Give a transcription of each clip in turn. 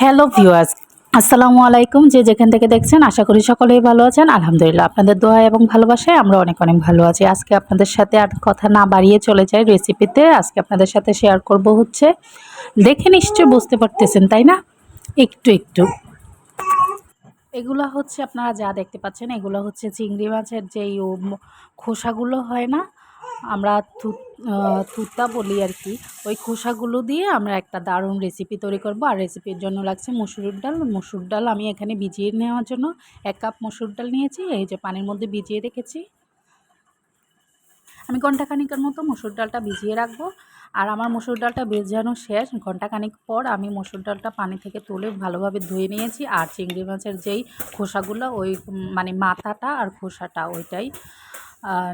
Hello viewers আসসালামু আলাইকুম। যে যেখান থেকে দেখছেন, আশা করি সকলেই ভালো আছেন। আলহামদুলিল্লাহ, আপনাদের দোয়া এবং ভালোবাসায় আমরা অনেক অনেক ভালো আছি। আজকে আপনাদের সাথে আর কথা না বাড়িয়ে চলে যাই রেসিপিতে আজকে আপনাদের সাথে শেয়ার করব হচ্ছে, দেখে নিশ্চয় বুঝতে পারতেছেন, তাই না? একটু একটু। এগুলো হচ্ছে আপনারা যা দেখতে পাচ্ছেন, এগুলো হচ্ছে চিংড়ি মাছের যেই খোসাগুলো হয় না আমরা থুতা বলি আর কি। ওই খোসাগুলো দিয়ে আমরা একটা দারুণ রেসিপি তৈরি করব। আর রেসিপির জন্য লাগছে মসুর ডাল। মসুর ডাল আমি এখানে ভিজিয়ে নেওয়ার জন্য এক কাপ মসুর ডাল নিয়েছি। এই যে পানির মধ্যে ভিজিয়ে রেখেছি। আমি ঘণ্টাখানিকের মতো মসুর ডালটা ভিজিয়ে রাখব। আর আমার মসুর ডালটা ভেজানো শেষ। ঘণ্টাখানিক পর আমি মসুর ডালটা পানি থেকে তুলে ভালোভাবে ধুয়ে নিয়েছি। আর চিংড়ি মাছের যেই খোসাগুলো, ওই মানে মাথাটা আর খোসাটা, ওইটাই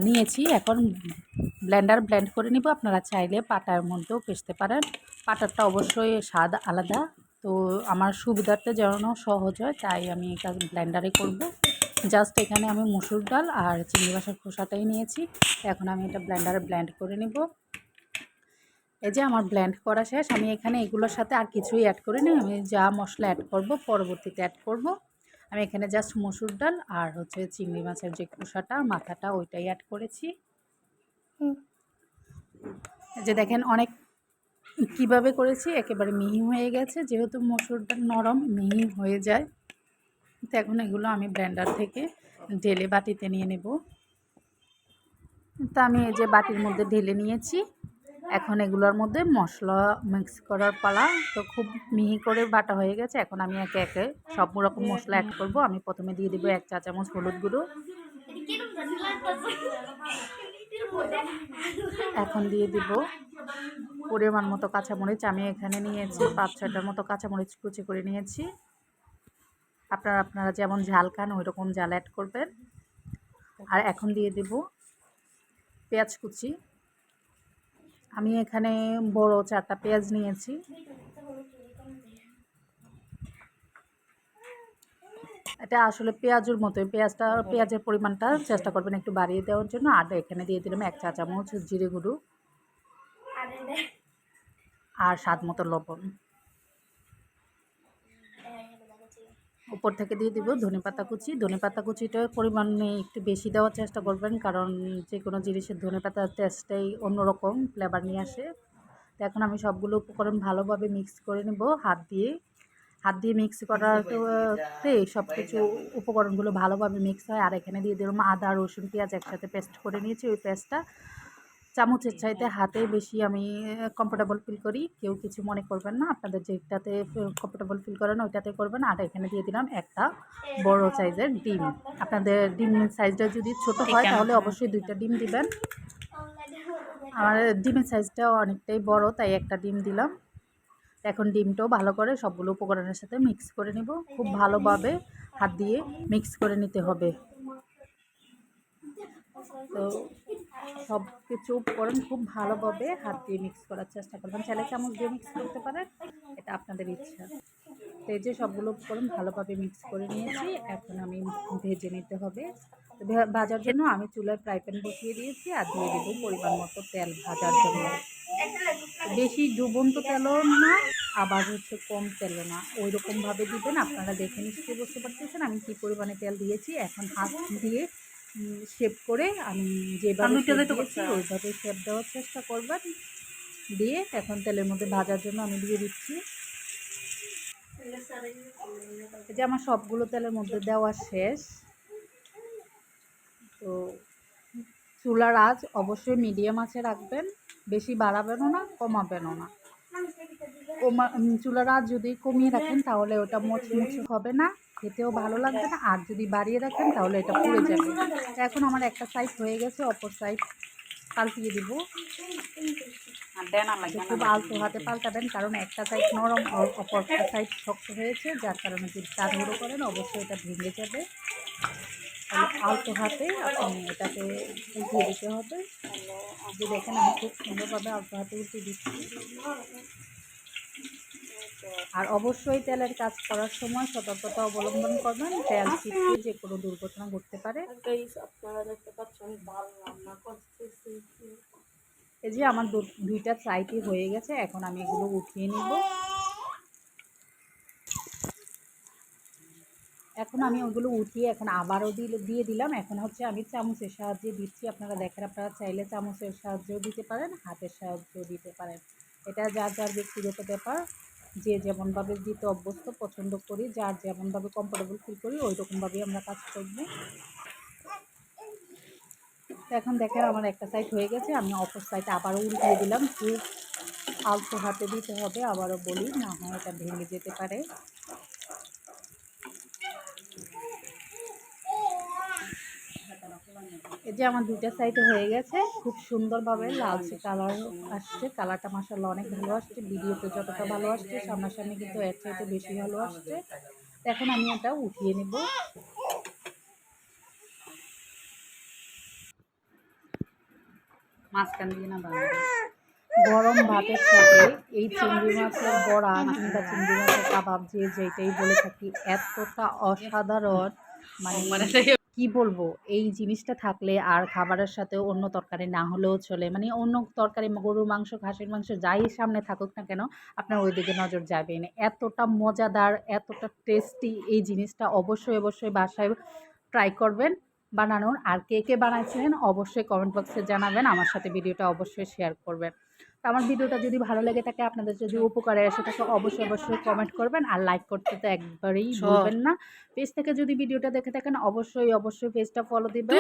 নিয়েছি। এখন ব্লেন্ডার ব্লেন্ড করে নিব। আপনারা চাইলে পাটার মধ্যেও পেসতে পারেন। পাটারটা অবশ্যই স্বাদ আলাদা। তো আমার সুবিধার্থে যেন সহজ হয়, তাই আমি এটা ব্লেন্ডারে করব। জাস্ট এখানে আমি মুসুর ডাল আর চিংড়ি বাসার খোসাটাই নিয়েছি। এখন আমি এটা ব্লেন্ডারে ব্লেন্ড করে নেব। এই যে আমার ব্লেন্ড করা শেষ। আমি এখানে এগুলোর সাথে আর কিছুই অ্যাড করি নি আমি যা মশলা অ্যাড করব, পরবর্তীতে অ্যাড করব। আমি এখানে জাস্ট মসুর ডাল আর হচ্ছে চিংড়ি মাছের যে খোসাটা, মাথাটা, ওইটাই অ্যাড করেছি। যে দেখেন অনেক কীভাবে করেছি, একেবারে মিহি হয়ে গেছে। যেহেতু মসুরটা নরম, মিহি হয়ে যায়, তো এখন এগুলো আমি ব্র্যান্ডার থেকে ঢেলে বাটিতে নিয়ে নেব। তা আমি এই যে বাটির মধ্যে ঢেলে নিয়েছি। এখন এগুলোর মধ্যে মশলা মিক্স করার পালা, তো খুব মিহি করে বাটা হয়ে গেছে। এখন আমি একে একে সব রকম মশলা অ্যাড করব। আমি প্রথমে দিয়ে দেবো এক চা চামচ হলুদ গুঁড়ো। এখন দিয়ে দিব পরিমাণ মতো কাঁচামরিচ। আমি এখানে নিয়েছি পাঁচ ছয়টার মতো কাঁচামরিচ কুচি করে নিয়েছি। আপনারা আপনারা যেমন ঝাল খান ওই রকম ঝাল অ্যাড করবেন। আর এখন দিয়ে দেব পেঁয়াজ কুচি। আমি এখানে বড় চারটা পেঁয়াজ নিয়েছি। এটা আসলে পেঁয়াজের মতোই। পেঁয়াজটা পেঁয়াজের পরিমাণটা চেষ্টা করবেন একটু বাড়িয়ে দেওয়ার জন্য। আর এখানে দিয়ে দিলাম এক চা চামচ জিরে গুঁড়ো। আর স্বাদ মতো লবণ। উপর থেকে দিয়ে দিব ধনে পাতা কুচি। ধনে পাতা কুচিটার পরিমাণ একটু বেশি দেওয়ার চেষ্টা করবেন কারণ যে কোনো জিনিসের ধনে পাতার টেস্টটাই অন্যরকম ফ্লেভার নিয়ে আসে। তো এখন আমি সবগুলো উপকরণ ভালোভাবে মিক্স করে নেব হাত দিয়ে। হাত দিয়ে মিক্স করাতে সব কিছু উপকরণগুলো ভালোভাবে মিক্স হয়। আর এখানে দিয়ে দিলাম আদা রসুন পেঁয়াজ একসাথে পেস্ট করে নিয়েছি। ওই পেস্টটা চামচের চাইতে হাতে বেশি আমি কমফোর্টেবল ফিল করি। কেউ কিছু মনে করবেন না। আপনাদের যেটাতে কমফোর্টেবল ফিল করেন ওইটাতে করবেন। আর এখানে দিয়ে দিলাম একটা বড় সাইজের ডিম। আপনাদের ডিম সাইজটা যদি ছোট হয় তাহলে অবশ্যই দুইটা ডিম দিবেন। আমার ডিমের সাইজটা অনেকটাই বড় তাই একটা ডিম দিলাম। এখন ডিমটাও ভালো করে সবগুলো উপকরণের সাথে মিক্স করে নিব। খুব ভালোভাবে হাত দিয়ে মিক্স করে নিতে হবে। তো সব কিছু উপকরণ খুব ভালোভাবে হাত দিয়ে মিক্স করার চেষ্টা করবেন চালে চামচ দিয়ে মিক্স করতে পারেন, এটা আপনাদের ইচ্ছা। তো এই যে সবগুলো উপকরণ ভালোভাবে মিক্স করে নিয়েছি, এখন আমি ভেজে নিতে হবে। ভাজার জন্য আমি চুলায় ফ্রাই প্যান বসিয়ে দিয়েছি আর দিয়ে দেবো পরিমাণ মতো তেল ভাজার জন্য। বেশি ডুবন্ত তেলও না আবার হচ্ছে কম তেলও না। ওই রকমভাবে দিবেন আপনারা দেখে নিশ্চয়ই বুঝতে পারতেছেন আমি কী পরিমাণে তেল দিয়েছি। এখন হাত দিয়ে শেপ করে আমি যেভাবে ওইভাবে শেপ দেওয়ার চেষ্টা করবেন। দিয়ে এখন তেলের মধ্যে ভাজার জন্য আমি দিয়ে দিচ্ছি। যে আমার সবগুলো তেলের মধ্যে দেওয়া শেষ। তো চুলার আঁচ অবশ্যই মিডিয়াম আঁচে রাখবেন বেশি বাড়াবেনও না কমাবেনও না। কমা চুলার আঁচ যদি কমিয়ে রাখেন তাহলে ওটা মোচমুচ হবে না খেতেও ভালো লাগবে না আর যদি বাড়িয়ে রাখেন তাহলে এটা পুড়ে যাবে। এখন আমার একটা সাইজ হয়ে গেছে অপর সাইজ পাল্টিয়ে দিব। খুব আলতো হাতে পাল্টাবেন কারণ একটা সাইজ নরম অপর সাইজ শক্ত হয়েছে যার কারণে যদি তাড়াহুড়ো করেন অবশ্যই এটা ভেঙে যাবে। আলতো হাতে আপনি এটাকে উল্টিয়ে দিতে হবে। যে দেখেন আমি খুব সুন্দরভাবে আলতো হাতে উল্টে দিচ্ছি। আর অবশ্যই তেলের কাজ করার সময় সতর্কতা অবলম্বন করবেন। তেল ছিটকে যে কোনো দুর্ঘটনা ঘটতে পারে। এই যে আমার দুইটা ফ্রাইটি হয়ে গেছে। এখন আমি এগুলো উঠিয়ে নিব। এখন আমি ওগুলো উঠিয়ে এখন আবারও দিয়ে দিলাম। এখন হচ্ছে আমি চামচের সাহায্যে দিচ্ছি। আপনারা দেখেন, আপনারা চাইলে চামচের সাহায্যেও দিতে পারেন, হাতের সাহায্যেও দিতে পারেন। এটা যার যার ব্যক্তিগত ব্যাপার। যে যেমনভাবে দিতে অভ্যস্ত, পছন্দ করি, যার যেমনভাবে কমফোর্টেবল ফিল করি ওই রকমভাবেই আমরা কাজ করব। এখন দেখেন, আমার একটা সাইড হয়ে গেছে, আমি অপর সাইড আবারও উল্টিয়ে দিলাম। খুব আলতো হাতে দিতে হবে, আবারও বলি, না হয় এটা ভেঙে যেতে পারে। এই যে আমার দুইটা সাইড হয়ে গেছে, খুব সুন্দরভাবে লালচে কালার আসছে কালারটা মাসাল্লাহ অনেক ভালো আসছে, ভিডিওতে যতটা ভালো আসছে, সামনাসামনি কিন্তু এর সাইডে বেশি ভালো আসছে। এখন আমি এটা উঠিয়ে নেব। মাঝখান দিয়ে না গরম ভাতের সাথে এই চিংড়ি মাছের বড়া কিংবা চিংড়ি মাছের কাবাব, যে যেটাই বলে থাকি, এতটা অসাধারণ। মানে কি বলব? এই জিনিসটা থাকলে আর খাবারের সাথে অন্য তরকারি না হলেও চলে। মানে অন্য তরকারি, গরুর মাংস, খাসির মাংস যাই সামনে থাকুক না কেন, আপনার ওই দিকে নজর যাবে না। এতটা মজাদার, এতটা টেস্টি এই জিনিসটা অবশ্যই অবশ্যই বাসায় ট্রাই করবেন, বানানোর। আর কে কে বানাইছিলেন অবশ্যই কমেন্ট বক্সে জানাবেন। আমার সাথে ভিডিওটা অবশ্যই শেয়ার করবেন। তো আমার ভিডিওটা যদি ভালো লেগে থাকে আপনাদের যদি উপকারে আসে থাকে অবশ্যই অবশ্যই কমেন্ট করবেন আর লাইক করতে তো একবারেই ভুলবেন না। পেজ থেকে যদি ভিডিওটা দেখে থাকেন অবশ্যই অবশ্যই পেজটা ফলো দিবেন।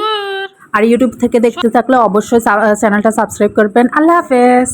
আর ইউটিউব থেকে দেখতে থাকলে অবশ্যই চ্যানেলটা সাবস্ক্রাইব করবেন। আল্লাহ হাফেজ।